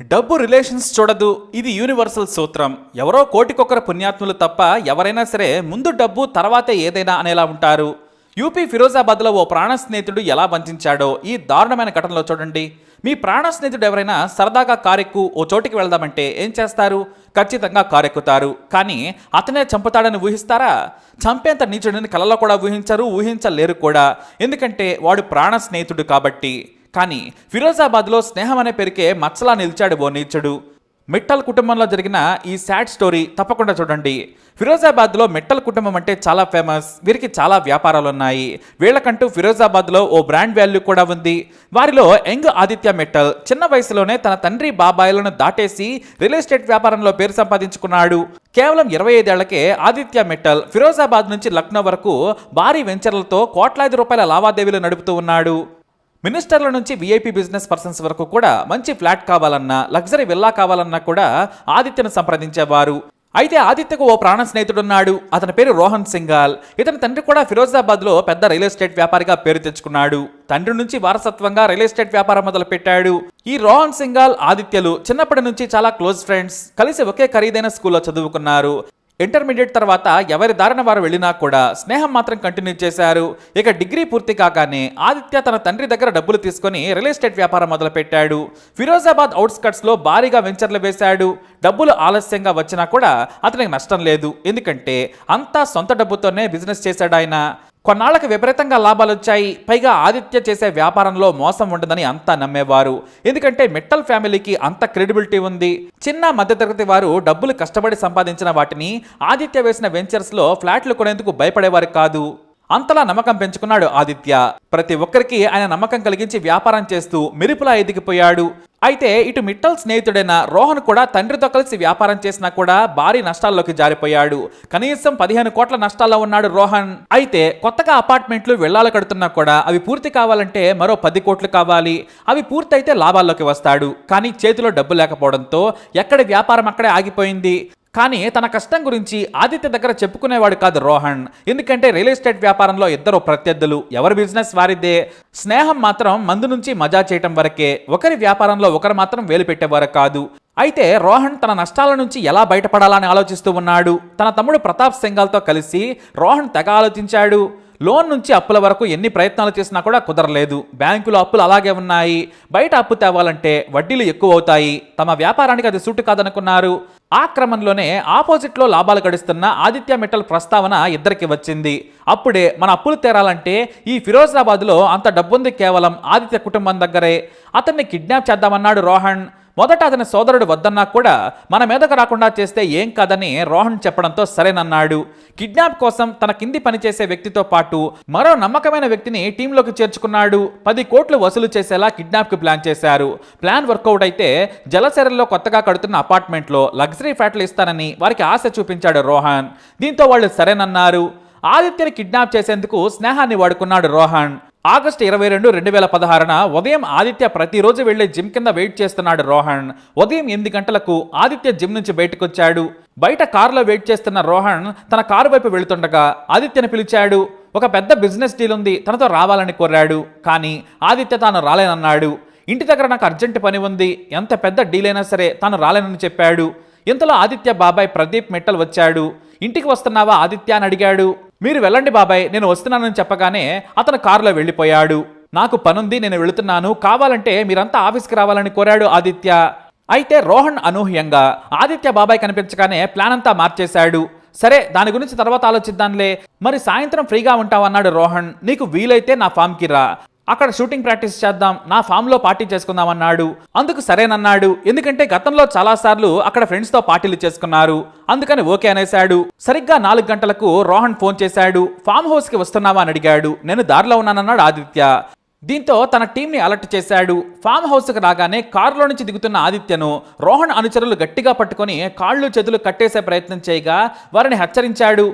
డబ్బు రిలేషన్స్ చూడదు ఇది యూనివర్సల్ సూత్రం. ఎవరో కోటికొకరు పుణ్యాత్ములు తప్ప ఎవరైనా సరే ముందు డబ్బు తర్వాతే ఏదైనా అనేలా ఉంటారు. యూపీ ఫిరోజాబాద్లో ఓ ప్రాణ స్నేహితుడు ఎలా వంచాడో ఈ దారుణమైన ఘటనలో చూడండి. మీ ప్రాణ స్నేహితుడు ఎవరైనా సరదాగా కారెక్కు ఓ చోటికి వెళ్దామంటే ఏం చేస్తారు? ఖచ్చితంగా కారెక్కుతారు. కానీ అతనే చంపుతాడని ఊహిస్తారా? చంపేంత నీచుడిని కలలో కూడా ఊహించరు ఊహించలేరు కూడా. ఎందుకంటే వాడు ప్రాణ స్నేహితుడు కాబట్టి. కానీ ఫిరోజాబాద్లో స్నేహం అనే పేరుకే మచ్చలా నిలిచాడు ఓ నీచుడు. మిట్టల్ కుటుంబంలో జరిగిన ఈ శాడ్ స్టోరీ తప్పకుండా చూడండి. ఫిరోజాబాద్లో మిట్టల్ కుటుంబం అంటే చాలా ఫేమస్ వీరికి చాలా వ్యాపారాలు ఉన్నాయి వీళ్ళకంటూ ఫిరోజాబాద్లో ఓ బ్రాండ్ వాల్యూ కూడా ఉంది. వారిలో యంగ్ ఆదిత్య మిట్టల్ చిన్న వయసులోనే తన తండ్రి బాబాయిలను దాటేసి రియల్ ఎస్టేట్ వ్యాపారంలో పేరు సంపాదించుకున్నాడు. కేవలం ఇరవై ఐదేళ్ళకే ఆదిత్య మిట్టల్ ఫిరోజాబాద్ నుంచి లక్నో వరకు భారీ వెంచర్లతో కోట్లాది రూపాయల లావాదేవీలు నడుపుతూ ఉన్నాడు. మినిస్టర్ల నుంచి వీఐపీ బిజినెస్ పర్సన్స్ వరకు కూడా మంచి ఫ్లాట్ కావాలన్నా లగ్జరీ విల్లా కావాలన్నా కూడా ఆదిత్యను సంప్రదించేవారు. అయితే ఆదిత్యకు ఓ ప్రాణ స్నేహితుడున్నాడు. అతని పేరు రోహన్ సింగాల్ ఇతని తండ్రి కూడా ఫిరోజాబాద్లో పెద్ద రియల్ ఎస్టేట్ వ్యాపారిగా పేరు తెచ్చుకున్నాడు. తండ్రి నుంచి వారసత్వంగా రియల్ ఎస్టేట్ వ్యాపారం మొదలుపెట్టాడు. ఈ రోహన్ సింగాల్ ఆదిత్యలు చిన్నప్పటి నుంచి చాలా క్లోజ్ ఫ్రెండ్స్. కలిసి ఒకే ఖరీదైన స్కూల్లో చదువుకున్నారు. ఇంటర్మీడియట్ తర్వాత ఎవరి దారిన వారు వెళ్ళినా కూడా స్నేహం మాత్రం కంటిన్యూ చేశారు. ఇక డిగ్రీ పూర్తి కాగానే ఆదిత్య తన తండ్రి దగ్గర డబ్బులు తీసుకొని రియల్ ఎస్టేట్ వ్యాపారం మొదలుపెట్టాడు. ఫిరోజాబాద్ అవుట్స్కట్స్లో భారీగా వెంచర్లు వేశాడు. డబ్బులు ఆలస్యంగా వచ్చినా కూడా అతనికి నష్టం లేదు. ఎందుకంటే అంతా సొంత డబ్బుతోనే బిజినెస్ చేశాడు ఆయన కొన్నాళ్ళకు విపరీతంగా లాభాలు వచ్చాయి. పైగా ఆదిత్య చేసే వ్యాపారంలో మోసం ఉండదని అంతా నమ్మేవారు. ఎందుకంటే మిట్టల్ ఫ్యామిలీకి అంత క్రెడిబిలిటీ ఉంది. చిన్న మధ్యతరగతి వారు డబ్బులు కష్టపడి సంపాదించిన వాటిని ఆదిత్య వేసిన వెంచర్స్లో ఫ్లాట్లు కొనేందుకు భయపడేవారు కాదు. అంతలా నమ్మకం పెంచుకున్నాడు ఆదిత్య. ప్రతి ఒక్కరికి ఆయన నమ్మకం కలిగించి వ్యాపారం చేస్తూ మెరుపులా ఎదిగిపోయాడు. అయితే ఇటు మిట్టల్ స్నేహితుడైన రోహన్ కూడా తండ్రితో కలిసి వ్యాపారం చేసినా కూడా భారీ నష్టాల్లోకి జారిపోయాడు. కనీసం పదిహేను కోట్ల నష్టాల్లో ఉన్నాడు రోహన్. అయితే కొత్తగా అపార్ట్మెంట్లు వెళ్ళాల కడుతున్నా కూడా అవి పూర్తి కావాలంటే మరో పది కోట్లు కావాలి. అవి పూర్తయితే లాభాల్లోకి వస్తాడు. కానీ చేతిలో డబ్బు లేకపోవడంతో ఎక్కడ వ్యాపారం అక్కడే ఆగిపోయింది. కానీ తన కష్టం గురించి ఆదిత్య దగ్గర చెప్పుకునేవాడు కాదు రోహన్. ఎందుకంటే రియల్ ఎస్టేట్ వ్యాపారంలో ఇద్దరు ప్రత్యర్థులు ఎవరి బిజినెస్ వారిదే. స్నేహం మాత్రం మందు నుంచి మజా చేయటం వరకే. ఒకరి వ్యాపారంలో ఒకరు మాత్రం వేలు పెట్టేవారు కాదు. అయితే రోహన్ తన నష్టాల నుంచి ఎలా బయటపడాలని ఆలోచిస్తూ ఉన్నాడు? తన తమ్ముడు ప్రతాప్ సింగాల్తో కలిసి రోహన్ తెగ ఆలోచించాడు. లోన్ నుంచి అప్పుల వరకు ఎన్ని ప్రయత్నాలు చేసినా కూడా కుదరలేదు. బ్యాంకులో అప్పులు అలాగే ఉన్నాయి. బయట అప్పు తేవాలంటే వడ్డీలు ఎక్కువ అవుతాయి. తమ వ్యాపారానికి అది సూటు కాదనుకున్నారు. ఆ క్రమంలోనే ఆపోజిట్లో లాభాలు గడిస్తున్న ఆదిత్య మెటల్ ప్రస్తావన ఇద్దరికి వచ్చింది. అప్పుడే మన అప్పులు తీరాలంటే ఈ ఫిరోజాబాద్లో అంత డబ్బుంది కేవలం ఆదిత్య కుటుంబం దగ్గరే. అతన్ని కిడ్నాప్ చేద్దామన్నాడు రోహన్. మొదట అతని సోదరుడు వద్దన్నా కూడా మన మీదకు రాకుండా చేస్తే ఏం కాదని రోహన్ చెప్పడంతో సరేనన్నాడు. కిడ్నాప్ కోసం తన కింది పనిచేసే వ్యక్తితో పాటు మరో నమ్మకమైన వ్యక్తిని టీంలోకి చేర్చుకున్నాడు. పది కోట్లు వసూలు చేసేలా కిడ్నాప్కి ప్లాన్ చేశారు. ప్లాన్ వర్కౌట్ అయితే జలసెరల్లో కొత్తగా కడుతున్న అపార్ట్మెంట్లో లగ్జరీ ఫ్లాట్లు ఇస్తానని వారికి ఆశ చూపించాడు రోహన్. దీంతో వాళ్ళు సరేనన్నారు. ఆదిత్యని కిడ్నాప్ చేసేందుకు స్నేహాన్ని వాడుకున్నాడు రోహన్. ఆగస్టు ఇరవై రెండు రెండు వేల పదహారున ఉదయం ఆదిత్య ప్రతిరోజు వెళ్ళే జిమ్ కింద వెయిట్ చేస్తున్నాడు రోహన్. ఉదయం ఎనిమిది గంటలకు ఆదిత్య జిమ్ నుంచి బయటకొచ్చాడు. బయట కారులో వెయిట్ చేస్తున్న రోహన్ తన కారు వైపు వెళుతుండగా ఆదిత్యను పిలిచాడు. ఒక పెద్ద బిజినెస్ డీల్ ఉంది తనతో రావాలని కోరాడు. కానీ ఆదిత్య తాను రాలేనన్నాడు. ఇంటి దగ్గర నాకు అర్జెంట్ పని ఉంది ఎంత పెద్ద డీల్ అయినా సరే తాను రాలేనని చెప్పాడు. ఇంతలో ఆదిత్య బాబాయ్ ప్రదీప్ మిట్టల్ వచ్చాడు. ఇంటికి వస్తున్నావా ఆదిత్య? అని అడిగాడు. మీరు వెళ్ళండి బాబాయ్ నేను వస్తున్నానని చెప్పగానే అతను కారులో వెళ్ళిపోయాడు. నాకు పనుంది నేను వెళుతున్నాను. కావాలంటే మీరంతా ఆఫీస్కి రావాలని కోరాడు ఆదిత్య. అయితే రోహన్ అనూహ్యంగా ఆదిత్య బాబాయ్ కనిపించగానే ప్లాన్ అంతా మార్చేశాడు. సరే దాని గురించి తర్వాత ఆలోచిద్దాంలే. మరి సాయంత్రం ఫ్రీగా ఉంటావన్నాడు రోహన్. నీకు వీలైతే నా ఫామ్కి రా. అక్కడ షూటింగ్ ప్రాక్టీస్ చేద్దాం నా ఫామ్లో పార్టీ చేసుకుందాం అన్నాడు అందుకు సరేనన్నాడు. ఎందుకంటే గతంలో చాలాసార్లు అక్కడ ఫ్రెండ్స్తో పార్టీలు చేసుకున్నారు. అందుకని ఓకే అనేశాడు. సరిగ్గా నాలుగు గంటలకు రోహన్ ఫోన్ చేశాడు. ఫామ్ హౌస్కి వస్తున్నావా అని అడిగాడు. నేను దారిలో ఉన్నానన్నాడు ఆదిత్య. దీంతో తన టీంని అలర్ట్ చేశాడు. ఫామ్ హౌస్కి రాగానే కారులో నుంచి దిగుతున్న ఆదిత్యను రోహన్ అనుచరులు గట్టిగా పట్టుకొని కాళ్ళు చేతులు కట్టేసే ప్రయత్నం చేయగా వారిని హెచ్చరించాడు.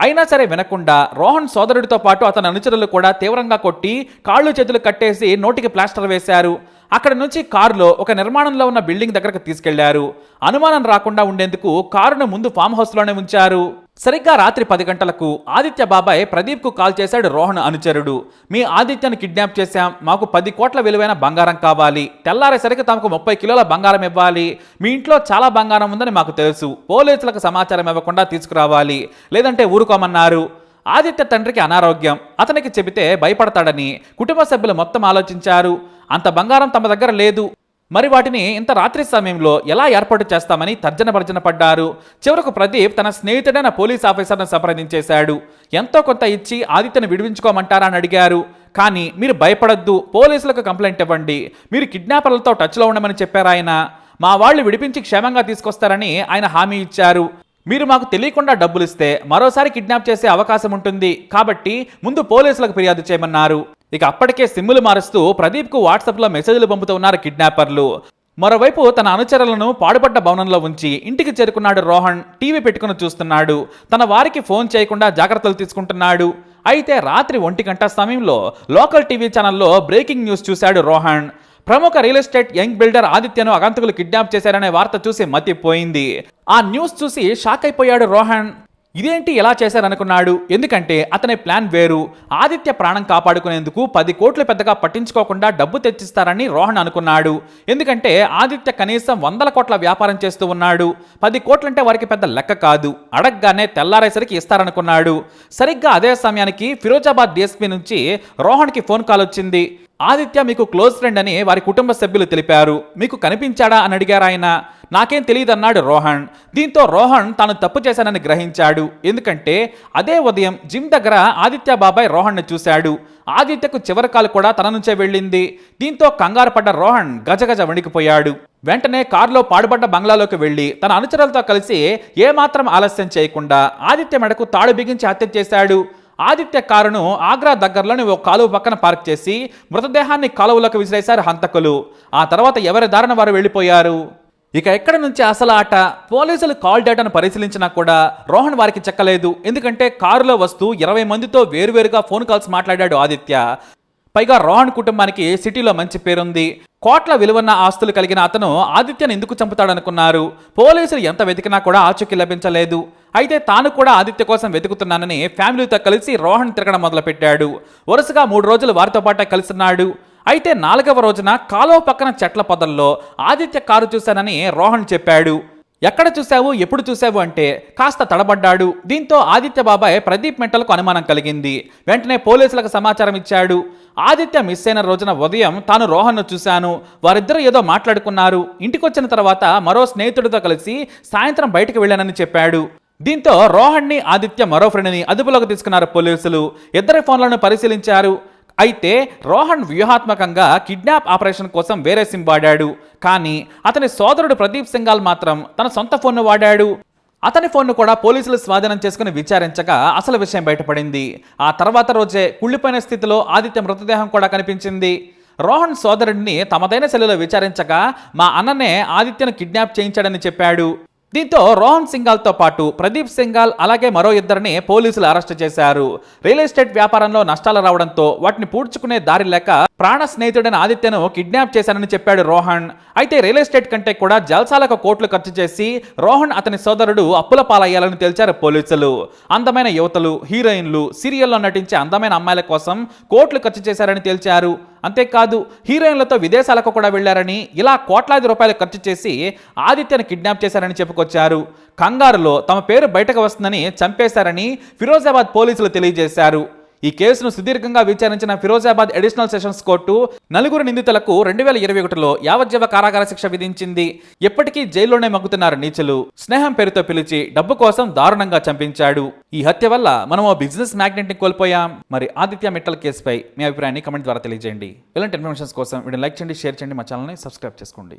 అయినా సరే వినకుండా రోహన్ సోదరుడితో పాటు అతని అనుచరులు కూడా తీవ్రంగా కొట్టి కాళ్ళు చేతులు కట్టేసి నోటికి ప్లాస్టర్ వేశారు. అక్కడ నుంచి కారులో ఒక నిర్మాణంలో ఉన్న బిల్డింగ్ దగ్గరకు తీసుకెళ్ళారు. అనుమానం రాకుండా ఉండేందుకు కారును ముందు ఫామ్ హౌస్లోనే ఉంచారు. సరిగ్గా రాత్రి పది గంటలకు ఆదిత్య బాబాయ్ ప్రదీప్కు కాల్ చేశాడు రోహన్ అనుచరుడు. మీ ఆదిత్యను కిడ్నాప్ చేశాం. మాకు పది కోట్ల విలువైన బంగారం కావాలి. తెల్లారేసరికి తమకు ముప్పై కిలోల బంగారం ఇవ్వాలి. మీ ఇంట్లో చాలా బంగారం ఉందని మాకు తెలుసు. పోలీసులకు సమాచారం ఇవ్వకుండా తీసుకురావాలి. లేదంటే ఊరుకోమన్నారు. ఆదిత్య తండ్రికి అనారోగ్యం. అతనికి చెబితే భయపడతాడని కుటుంబ సభ్యులు మొత్తం ఆలోచించారు. అంత బంగారం తమ దగ్గర లేదు. మరి వాటిని ఇంత రాత్రి సమయంలో ఎలా ఏర్పాటు చేస్తామని తర్జన భర్జన పడ్డారు? చివరకు ప్రదీప్ తన స్నేహితుడైన పోలీస్ ఆఫీసర్ను సంప్రదించేశాడు. ఎంతో కొంత ఇచ్చి ఆదిత్యను విడిపించుకోమంటారా అని అడిగారు. కానీ మీరు భయపడద్దు పోలీసులకు కంప్లైంట్ ఇవ్వండి. మీరు కిడ్నాపర్లతో టచ్లో ఉండమని చెప్పారు ఆయన. మా వాళ్ళు విడిపించి క్షేమంగా తీసుకొస్తారని ఆయన హామీ ఇచ్చారు. మీరు మాకు తెలియకుండా డబ్బులు ఇస్తే మరోసారి కిడ్నాప్ చేసే అవకాశం ఉంటుంది. కాబట్టి ముందు పోలీసులకు ఫిర్యాదు చేయమన్నారు. ఇక అప్పటికే సిమ్ములు మారుస్తూ ప్రదీప్కు వాట్సాప్లో మెసేజ్లు పంపుతున్నారు కిడ్నాపర్లు. మరోవైపు తన అనుచరులను పాడుపడ్డ భవనంలో ఉంచి ఇంటికి చేరుకున్నాడు రోహన్. టీవీ పెట్టుకుని చూస్తున్నాడు. తన వారికి ఫోన్ చేయకుండా జాగ్రత్తలు తీసుకుంటున్నాడు. అయితే రాత్రి ఒంటి గంట సమయంలో లోకల్ టీవీ ఛానల్లో బ్రేకింగ్ న్యూస్ చూశాడు రోహన్. ప్రముఖ రియల్ ఎస్టేట్ యంగ్ బిల్డర్ ఆదిత్యను అగంతకులు కిడ్నాప్ చేశారనే వార్త చూసి మతిపోయింది. ఆ న్యూస్ చూసి షాక్ అయిపోయాడు రోహన్. ఇదేంటి ఎలా చేశారనుకున్నాడు? ఎందుకంటే అతని ప్లాన్ వేరు. ఆదిత్య ప్రాణం కాపాడుకునేందుకు పది కోట్లు పెద్దగా పట్టించుకోకుండా డబ్బు తెచ్చిస్తారని రోహన్ అనుకున్నాడు. ఎందుకంటే ఆదిత్య కనీసం వందల కోట్ల వ్యాపారం చేస్తూ ఉన్నాడు. పది కోట్లంటే వారికి పెద్ద లెక్క కాదు. అడగగానే తెల్లారేసరికి ఇస్తారనుకున్నాడు. సరిగ్గా అదే సమయానికి ఫిరోజాబాద్ డిఎస్పీ నుంచి రోహన్కి ఫోన్ కాల్ వచ్చింది. ఆదిత్య మీకు క్లోజ్ ఫ్రెండ్ అని వారి కుటుంబ సభ్యులు తెలిపారు. మీకు కనిపించాడా? అని అడిగారు ఆయన నాకేం తెలియదన్నాడు రోహన్. దీంతో రోహన్ తాను తప్పు చేశానని గ్రహించాడు. ఎందుకంటే అదే ఉదయం జిమ్ దగ్గర ఆదిత్య బాబాయ్ రోహన్ను చూశాడు. ఆదిత్యకు చివరి కాలు కూడా తన నుంచే వెళ్ళింది. దీంతో కంగారు పడ్డ రోహన్ గజగజ వణికిపోయాడు. వెంటనే కారులో పాడుపడ్డ బంగ్లాలోకి వెళ్ళి తన అనుచరులతో కలిసి ఏమాత్రం ఆలస్యం చేయకుండా ఆదిత్య మెడకు తాడు బిగించి హత్య చేశాడు. ఆదిత్య కారును ఆగ్రా దగ్గరలోని ఓ కాలువ పక్కన పార్క్ చేసి మృతదేహాన్ని కాలువలోకి విసిరేశారు హంతకులు. ఆ తర్వాత ఎవరి దారిన వారు వెళ్ళిపోయారు? ఇక ఎక్కడి నుంచి అసలు ఆట? పోలీసులు కాల్ డేటాను పరిశీలించినా కూడా రోహన్ వారికి చెక్కలేదు. ఎందుకంటే కారులో వస్తూ ఇరవై మందితో వేరువేరుగా ఫోన్ కాల్స్ మాట్లాడాడు ఆదిత్య. పైగా రోహన్ కుటుంబానికి సిటీలో మంచి పేరుంది. కోట్ల విలువన్న ఆస్తులు కలిగిన అతను ఆదిత్యను ఎందుకు చంపుతాడనుకున్నారు? పోలీసులు ఎంత వెతికినా కూడా ఆచూకీ లభించలేదు. అయితే తాను కూడా ఆదిత్య కోసం వెతుకుతున్నానని ఫ్యామిలీతో కలిసి రోహన్ తిరగడం మొదలుపెట్టాడు. వరుసగా మూడు రోజులు వారితో పాటే కలిసిన్నాడు అయితే నాలుగవ రోజున కాలువ పక్కన చెట్ల పొదల్లో ఆదిత్య కారు చూశానని రోహన్ చెప్పాడు. ఎక్కడ చూశావు? ఎప్పుడు చూశావు? అంటే కాస్త తడబడ్డాడు. దీంతో ఆదిత్య బాబాయ్ ప్రదీప్ మెంటల్కు అనుమానం కలిగింది. వెంటనే పోలీసులకు సమాచారం ఇచ్చాడు. ఆదిత్య మిస్ అయిన రోజున ఉదయం తాను రోహన్ను చూశాను. వారిద్దరూ ఏదో మాట్లాడుకున్నారు. ఇంటికొచ్చిన తర్వాత మరో స్నేహితుడితో కలిసి సాయంత్రం బయటకు వెళ్ళానని చెప్పాడు. దీంతో రోహన్ని ఆదిత్య మరో ఫ్రెండ్ని అదుపులోకి తీసుకున్నారు పోలీసులు. ఇద్దరి ఫోన్లను పరిశీలించారు. అయితే రోహన్ వ్యూహాత్మకంగా కిడ్నాప్ ఆపరేషన్ కోసం వేరే సిమ్ వాడాడు. కానీ అతని సోదరుడు ప్రదీప్ సింగాల్ మాత్రం తన సొంత ఫోన్ను వాడాడు. అతని ఫోన్ను కూడా పోలీసులు స్వాధీనం చేసుకుని విచారించగా అసలు విషయం బయటపడింది. ఆ తర్వాత రోజే కుళ్ళిపోయిన స్థితిలో ఆదిత్య మృతదేహం కూడా కనిపించింది. రోహన్ సోదరుడిని తమదైన శైలిలో విచారించగా మా అన్ననే ఆదిత్యను కిడ్నాప్ చేయించాడని చెప్పాడు. దీంతో రోహన్ సింగాల్తో పాటు ప్రదీప్ సింగాల్ అలాగే మరో ఇద్దరిని పోలీసులు అరెస్ట్ చేశారు. రియల్ ఎస్టేట్ వ్యాపారంలో నష్టాలు రావడంతో వాటిని పూడ్చుకునే దారి లేక ప్రాణ స్నేహితుడైన ఆదిత్యను కిడ్నాప్ చేశానని చెప్పాడు రోహన్. అయితే రియల్ ఎస్టేట్ కంటే కూడా జల్సాలకు కోట్లు ఖర్చు చేసి రోహన్ అతని సోదరుడు అప్పుల పాలయ్యాలని తేల్చారు పోలీసులు. అందమైన యువతలు హీరోయిన్లు సీరియల్లో నటించే అందమైన అమ్మాయిల కోసం కోట్లు ఖర్చు చేశారని తేల్చారు. అంతేకాదు హీరోయిన్లతో విదేశాలకు కూడా వెళ్ళారని ఇలా కోట్లాది రూపాయలు ఖర్చు చేసి ఆదిత్యను కిడ్నాప్ చేశారని చెప్పుకొచ్చారు. కంగారులో తమ పేరు బయటకు వస్తుందని చంపేశారని ఫిరోజాబాద్ పోలీసులు తెలియజేశారు. ఈ కేసును సుదీర్ఘంగా విచారించిన ఫిరోజాబాద్ అడిషనల్ సెషన్స్ కోర్టు నలుగురు నిందితులకు రెండు వేల ఇరవై ఒకటిలో యావజ్జీవ కారాగార శిక్ష విధించింది. ఎప్పటికీ జైల్లోనే మగ్గుతున్నారు నీచులు. స్నేహం పేరుతో పిలిచి డబ్బు కోసం దారుణంగా చంపించాడు. ఈ హత్య వల్ల మనం ఓ బిజినెస్ మ్యాగ్నెట్ని కోల్పోయాం. మరి ఆదిత్య మిట్టల్ కేసుపై మీ అభిప్రాయాన్ని కమెంట్ ద్వారా తెలియజేయండి. ఇలాంటి ఇన్ఫర్మేషన్స్ కోసం వీడియో లైక్ చేయండి షేర్ చేయండి మా ఛానల్ని సబ్స్క్రైబ్ చేసుకోండి.